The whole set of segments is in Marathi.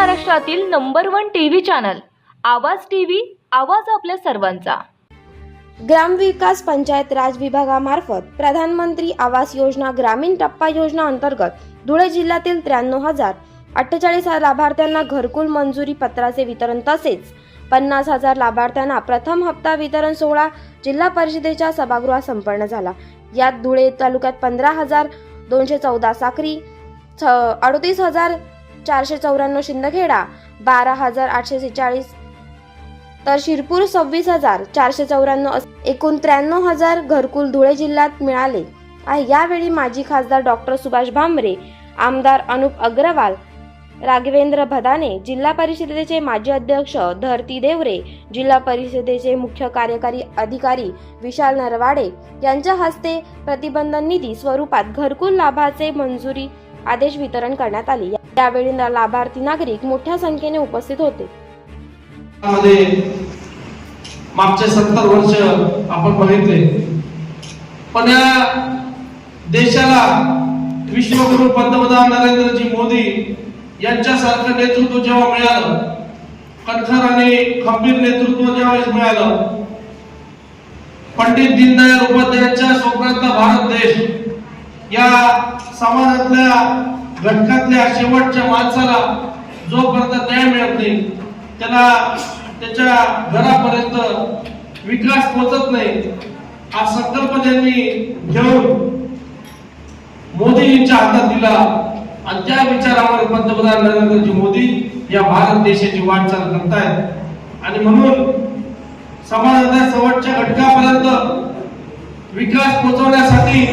महाराष्ट्रातील number one TV channel Awaaz TV आवाज आपल्या सर्वांचा. ग्रामविकास पंचायत राज विभागामार्फत प्रधानमंत्री आवास योजना ग्रामीण टप्पा योजना अंतर्गत धुळे जिल्ह्यातील त्र्याण्णव हजार अठ्ठेचाळीस लाभार्थ्यांना घरकुल मंजुरी पत्राचे वितरण तसेच पन्नास हजार लाभार्थ्यांना प्रथम हप्ता वितरण सोहळा जिल्हा परिषदेच्या सभागृहात संपन्न झाला. यात धुळे तालुक्यात पंधरा हजार दोनशे चौदा साक्री छ अडतीस हजार चारशे चौऱ्याण्णव शिंदखेडा बारा हजार आठशे सेहेचाळीस. तर शिरपूर सव्वीस हजार चारशे चौऱ्याण्णव एकूण त्र्याण्णव हजार घरकुल धुळे जिल्ह्यात मिळाले. आहे यावेळी माजी खासदार डॉक्टर सुभाष भामरे आमदार अनुप अग्रवाल राघवेंद्र भदाने जिल्हा परिषदेचे माजी अध्यक्ष धरती देवरे जिल्हा परिषदेचे मुख्य कार्यकारी अधिकारी विशाल नरवाडे यांच्या हस्ते प्रतिबंध निधी स्वरूपात घरकुल लाभाचे मंजुरी आदेश वितरण करण्यात आले. यावेळी लाभार्थी नागरिक मोठ्या संख्येने उपस्थित होते. मागचे सत्तर वर्ष आपण बघितले. पण या देशाला विश्वगुरु पंतप्रधान नरेंद्रजी मोदी यांच्यासारखं नेतृत्व जेव्हा मिळालं कणखर आणि खंबीर नेतृत्व ज्यावेळेस मिळालं पंडित दीनदयाळ उपाध्यायांच्या स्वप्नातला भारत देश या समाजातल्या घटकातल्या शेवटच्या माणसाला जोपर्यंत न्याय मिळत नाही त्याला त्याच्या घरापर्यंत विकास पोचत नाही हा संकल्प त्यांनी घेऊन मोदींच्या हातात दिला. आणि त्या विचारावर पंतप्रधान नरेंद्रजी मोदी या भारत देशाची वाटचाल करतायत. आणि म्हणून समाजाच्या शेवटच्या घटकापर्यंत विकास पोचवण्यासाठी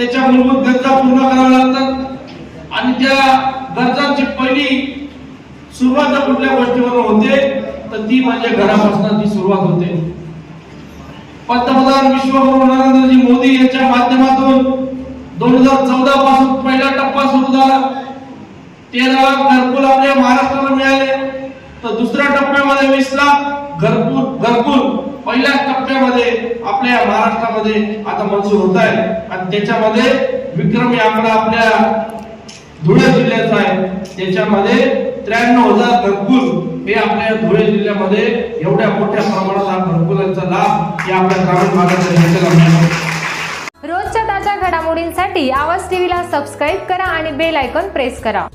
त्याच्या मूलभूत गरजा पूर्ण कराव्या लागतात. आणि त्या गरजांची पहिली सुरुवात कुठल्या गोष्टीवर होते तर ती म्हणजे घरापासून ती सुरुवात होते. पंतप्रधान विश्वगुरु नरेंद्रजी मोदी यांच्या माध्यमातून दोन हजार चौदा पासून पहिला टप्पा सुरू झाला. तेरा घरकुल आपल्या महाराष्ट्राला मिळाले. तर दुसऱ्या टप्प्यामध्ये वीस लाख घरकुल घरकुल पहिल्या टप्प्यामध्ये आपल्या महाराष्ट्रामध्ये आता मंजूर होत आहे आणि त्याच्यामध्ये विक्रमी आकडा आपल्या धुळे जिल्ह्याचा आहे. त्याच्यामध्ये त्र्याण्णव हजार घरकुल हे आपल्या धुळे जिल्ह्यामध्ये एवढ्या मोठ्या प्रमाणात हा घरकुलांचा लाभ हे आपल्या ग्रामीण भागाच्या जनतेला मिळाला. रोजच्या ताज्या घडामोडींसाठी आवाज टीव्हीला सबस्क्राईब करा आणि बेल आयकॉन प्रेस करा.